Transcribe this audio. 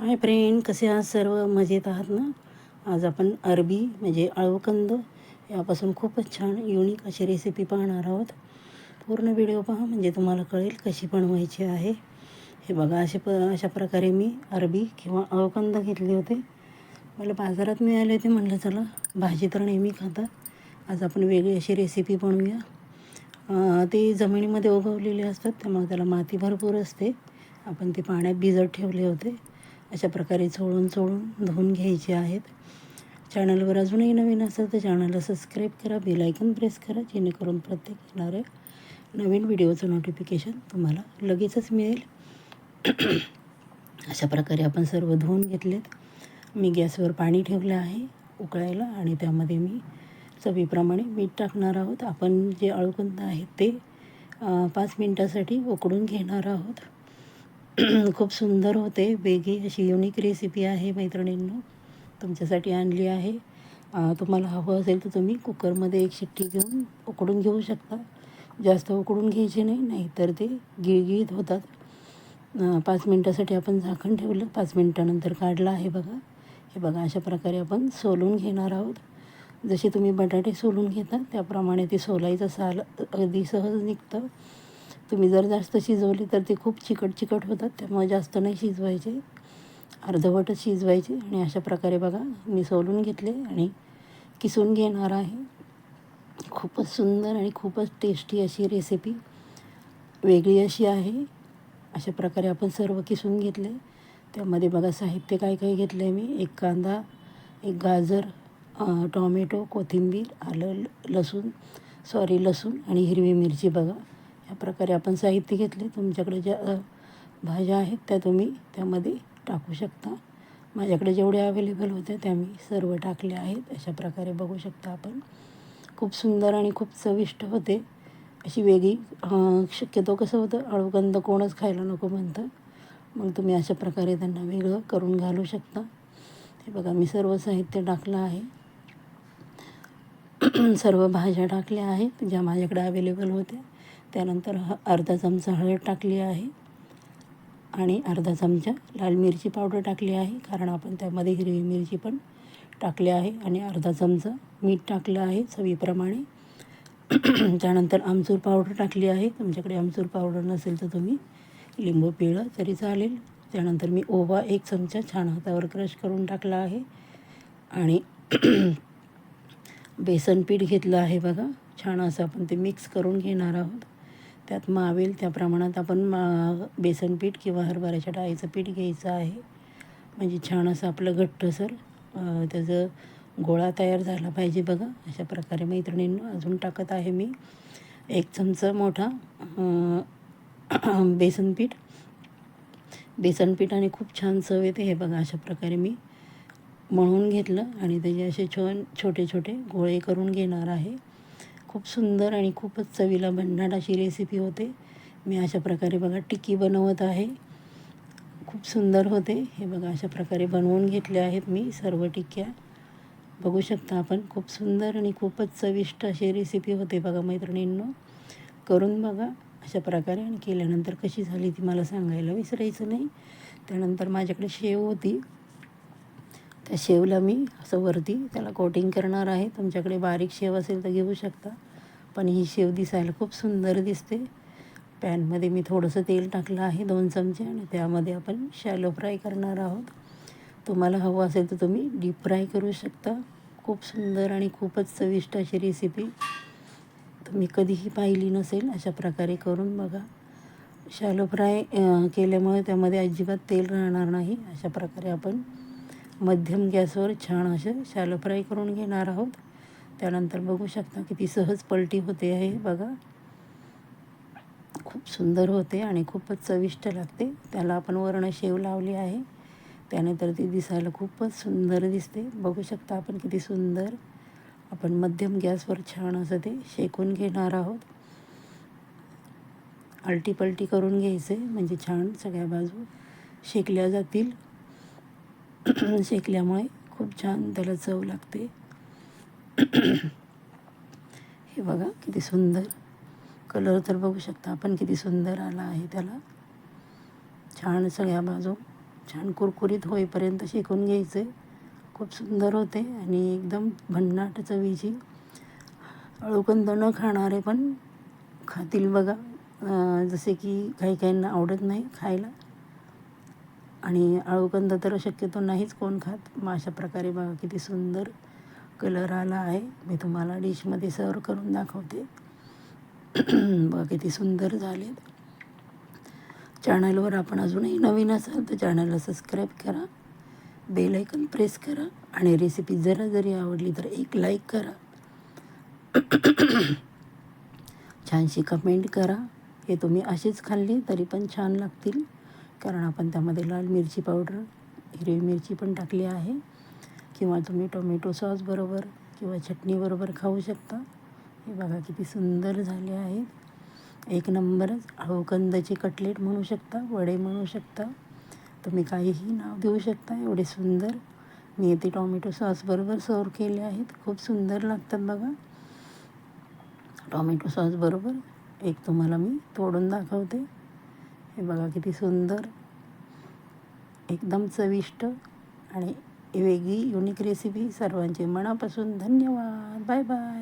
Hi friend कसे आहात सर्व? मजेत आहात ना? आज आपण अरबी म्हणजे अळवकंद यापासून खूपच छान युनिक अशी रेसिपी पाहणार आहोत. पूर्ण व्हिडिओ पहा म्हणजे तुम्हाला कळेल कशी बनवायची आहे. हे बघा असे प अशा प्रकारे मी अरबी किंवा अळवकंद घेतले होते. मला बाजारात मिळाले होते म्हटलं चला भाजी तर नेहमी खातात आज आपण वेगळी अशी रेसिपी बनवूया. ते जमिनीमध्ये उगवलेले असतात त्यामुळे त्याला माती भरपूर असते. आपण ते पाण्यात भिजत ठेवले होते. अशा प्रकारे चोळून चोळून धुवून घ्यायचे आहेत. चॅनलवर अजूनही नवीन असेल तर चॅनलला सबस्क्राईब करा बेलायकन प्रेस करा जेणेकरून प्रत्येक येणाऱ्या नवीन व्हिडिओचं नोटिफिकेशन तुम्हाला लगेचच मिळेल. अशा प्रकारे आपण सर्व धुवून घेतलेत. मी गॅसवर पाणी ठेवलं आहे उकळायला आणि त्यामध्ये मी चवीप्रमाणे मीठ टाकणार आहोत. आपण जे अळकुंद आहेत ते पाच मिनटासाठी उकडून घेणार आहोत. खूप सुंदर होते. वेगळी अशी युनिक रेसिपी आहे मैत्रिणींनो. तुमच्यासाठी आणली आहे. तुम्हाला हवं असेल तर तुम्ही कुकरमध्ये एक शिट्टी घेऊन उकडून घेऊ शकता. जास्त उकडून घ्यायचे नाही नाहीतर ते गिळगिळीत होतात. पाच मिनटासाठी आपण झाकण ठेवलं. पाच मिनटानंतर काढलं आहे बघा. हे बघा अशा प्रकारे आपण सोलून घेणार आहोत. जसे तुम्ही बटाटे सोलून घेता त्याप्रमाणे ते सोलायचं साल अगदी सहज निघतं. तुम्ही जर जास्त शिजवली तर ते खूप चिकट चिकट होतात त्यामुळे जास्त नाही शिजवायचे. अर्धवटच शिजवायचे आणि अशा प्रकारे बघा मी सोलून घेतले आणि किसून घेणार आहे. खूपच सुंदर आणि खूपच टेस्टी अशी रेसिपी वेगळी अशी आहे. अशा प्रकारे आपण सर्व किसून घेतले. त्यामध्ये बघा साहित्य काय काय घेतलं आहे मी. एक कांदा एक गाजर टॉमॅटो कोथिंबीर आलं लसूण सॉरी लसूण आणि हिरवी मिरची बघा. या प्रकारे आपण साहित्य घेतले. तुमच्याकडे ज्या भाज्या आहेत त्या तुम्ही त्यामध्ये टाकू शकता. माझ्याकडे जेवढ्या अवेलेबल होत्या त्या मी सर्व टाकल्या आहेत. अशा प्रकारे बघू शकता आपण. खूप सुंदर आणि खूप चविष्ट होते. अशी वेगळी शक्यतो कसं होतं अळूगंध कोणच खायला नको म्हणतं. मग तुम्ही अशा प्रकारे त्यांना वेगळं करून घालू शकता. हे बघा मी सर्व साहित्य टाकलं आहे. सर्व भाज्या टाकल्या आहेत ज्या माझ्याकडे अवेलेबल होत्या. त्यानंतर ह अर्धा चमचा हळद टाकली आहे. आणि अर्धा चमचा लाल मिरची पावडर टाकली आहे कारण आपण त्यामध्ये हिरवी मिरची पण टाकली आहे. आणि अर्धा चमचा मीठ टाकलं आहे चवीप्रमाणे. त्यानंतर आमचूर पावडर टाकली आहे. तुमच्याकडे आमचूर पावडर नसेल तर तुम्ही लिंबू पिळं तरी चालेल. त्यानंतर मी ओवा एक चमचा छान हातावर क्रश करून टाकला आहे. आणि बेसन पीठ घेतलं आहे बघा. छान असं आपण ते मिक्स करून घेणार आहोत. त्यात मावेल. त्या प्रमाणात आपण मा बेसन पीठ किंवा हरभऱ्याच्या डाळीचं पीठ घ्यायचं आहे. म्हणजे छान असं आपलं घट्टसर त्याचं गोळा तयार झाला पाहिजे बघा. अशा प्रकारे मैत्रिणींना अजून टाकत आहे मी. एक चमचा मोठा बेसन पीठ. बेसन पीठ खूप छान चव येते हे बघा अशा प्रकारे मी मळून घेतलं. आणि त्याचे असे छो छोटे छोटे गोळे करून घेणार आहे. खूप सुंदर आणि खूपच चवीला भन्नाट अशी रेसिपी होते. मी अशा प्रकारे बघा टिक्की बनवत आहे. खूप सुंदर होते. हे बघा अशा प्रकारे बनवून घेतले आहेत मी सर्व टिक्क्या. बघू शकता आपण खूप सुंदर आणि खूपच चविष्ट अशी रेसिपी होते बघा मैत्रिणींनो. करून बघा अशा प्रकारे आणि केल्यानंतर कशी झाली ती मला सांगायला विसरायचं नाही. त्यानंतर माझ्याकडे शेव होती. त्या शेवला मी असं वरती त्याला कोटिंग करणार आहे. तुमच्याकडे बारीक शेव असेल तर घेऊ शकता. पण ही शेव दिसायला खूप सुंदर दिसते. पॅनमध्ये मी थोडंसं तेल टाकलं आहे दोन चमचे आणि त्यामध्ये आपण शॅलो फ्राय करणार आहोत. तुम्हाला हवं असेल तर तुम्ही डीप फ्राय करू शकता. खूप सुंदर आणि खूपच चविष्ट अशी रेसिपी तुम्ही कधीही पाहिली नसेल अशा प्रकारे करून बघा. शॅलो फ्राय केल्यामुळे त्यामध्ये अजिबात तेल राहणार नाही. अशा प्रकारे आपण मध्यम गॅसवर छान असं शॅलो फ्राय करून घेणार आहोत. त्यानंतर बघू शकता किती सहज पलटी होते आहे बघा. खूप सुंदर होते आणि खूपच चविष्ट लागते. त्याला आपण वर्ण शेव लावली आहे. त्याने तर ती दिसायला खूपच सुंदर दिसते. बघू शकता आपण किती सुंदर आपण मध्यम गॅसवर छान असं ते शेकून घेणार आहोत. आलटी पलटी करून घ्यायचे म्हणजे छान सगळ्या बाजू शेकल्या जातील. शेकल्यामुळे खूप छान त्याला चव लागते. हे बघा किती सुंदर. कलर तर बघू शकता आपण किती सुंदर आला आहे त्याला. छान सगळ्या बाजू छान कुरकुरीत होईपर्यंत शेकून घ्यायचे. खूप सुंदर होते आणि एकदम भन्नाट चवीची. अळूकंद न खाणारे पण खातील बघा. जसे की काही काहींना आवडत नाही खायला. आणि अळूकंद तर शक्यतो नाहीच कोण खात. मग अशा प्रकारे बघा किती सुंदर कलर आला आहे. मी तुम्हाला डिशमध्ये सर्व करून दाखवते. बघा किती सुंदर झालेत. चॅनलवर आपण अजूनही नवीन असाल तर चॅनलला सबस्क्राईब करा. बेल आयकन प्रेस करा आणि रेसिपी जरा जरी आवडली तर एक लाईक करा. छानशी कमेंट करा. हे तुम्ही अशीच खाल्ली तरी पण छान लागतील. कारण आपण त्यामध्ये लाल मिरची पावडर हिरवी मिरची पण टाकली आहे. किंवा तुम्ही टोमॅटो सॉस बरोबर किंवा चटणीबरोबर खाऊ शकता. हे बघा किती सुंदर झाले आहेत. एक नंबरच अळूकंदाचे कटलेट म्हणू शकता वडे म्हणू शकता. तुम्ही काहीही नाव देऊ शकता एवढे सुंदर. मी ते टॉमॅटो सॉसबरोबर सर्व केले आहेत. खूप सुंदर लागतात बघा. टॉमॅटो सॉसबरोबर एक तुम्हाला मी तोडून दाखवते. हे बघा किती सुंदर एकदम चविष्ट आणि वेगळी युनिक रेसिपी सर्वांचे मनापासून धन्यवाद. Bye bye